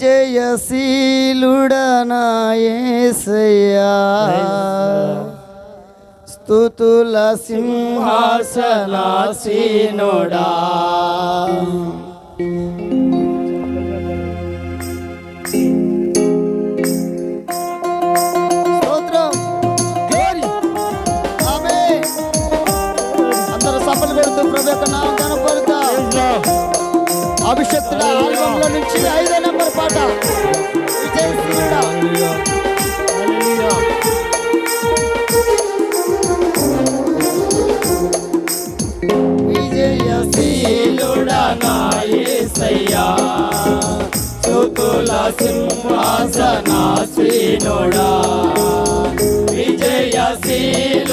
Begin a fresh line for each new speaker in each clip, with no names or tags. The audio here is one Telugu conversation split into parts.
జయశీలుడనాయసయ్యా స్థుతుల సింహాసనాసీనుడా. thank you శాసనాసీనుడా విజయశీలుడా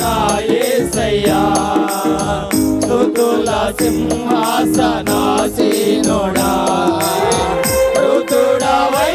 నాయసయ్యా. ఋతుల సింహాసనాసీనుడా
ఋతుడవై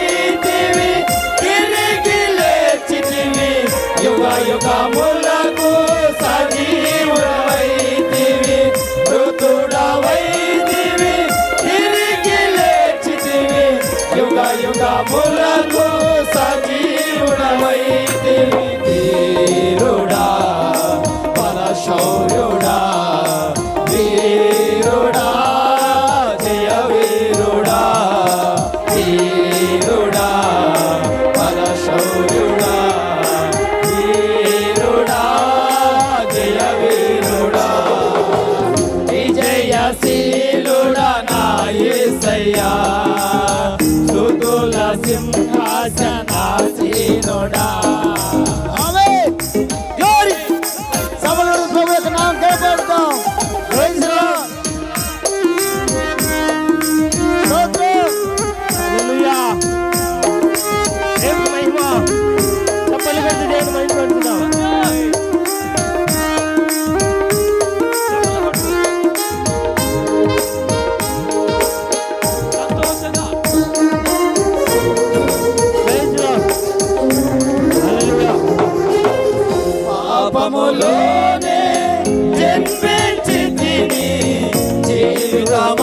కోపములోనే జన్మించి జీవితమ.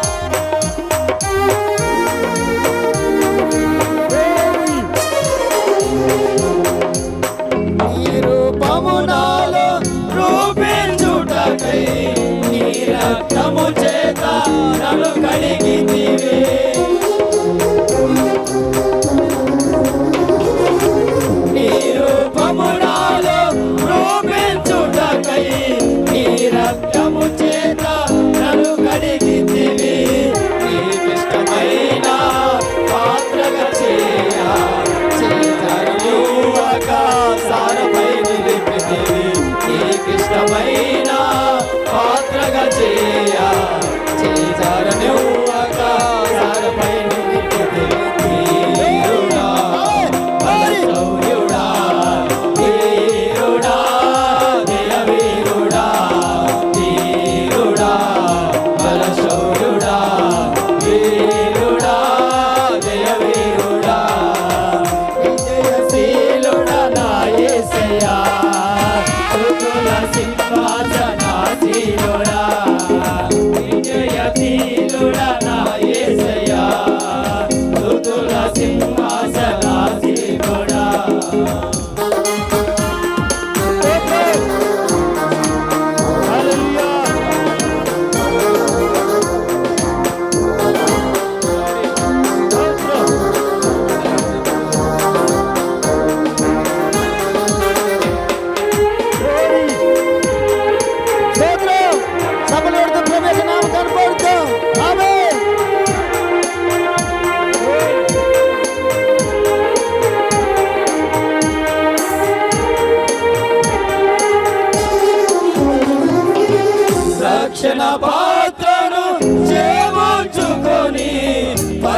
రక్తము చేత నన్ను కడిగి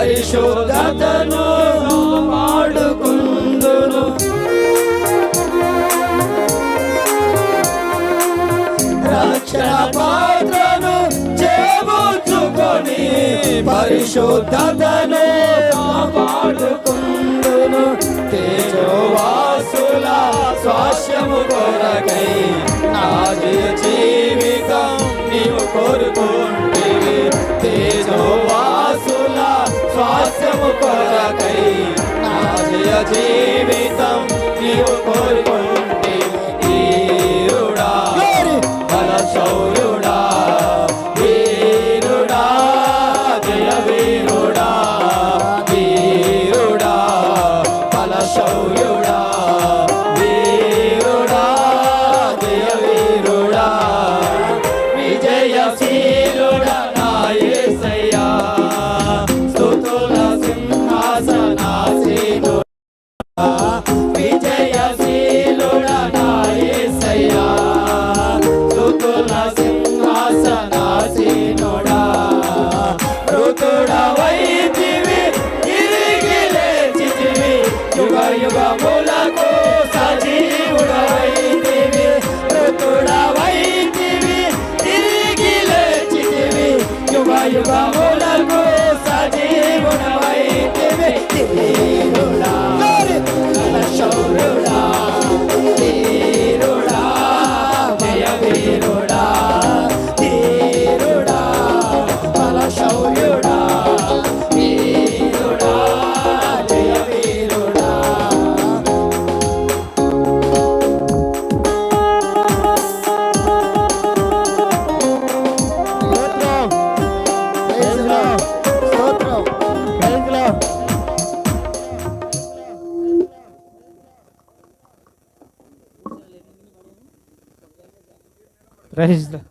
పరిశుద్ధతను పాడుకుందును రక్షణ పాత్రను చేబుచ్చుకొని పరిశుద్ధతను పాడుకుందును తేజోవాసుల స్వాస్యము కొరకై నాది జీవితం నీవు కోరుకుంటే తేజోవా స్వాస్యము కొరకై నా జీవితం నీవు కోరుకుంటే బల శౌర్యుడా
your body
about roll Três da...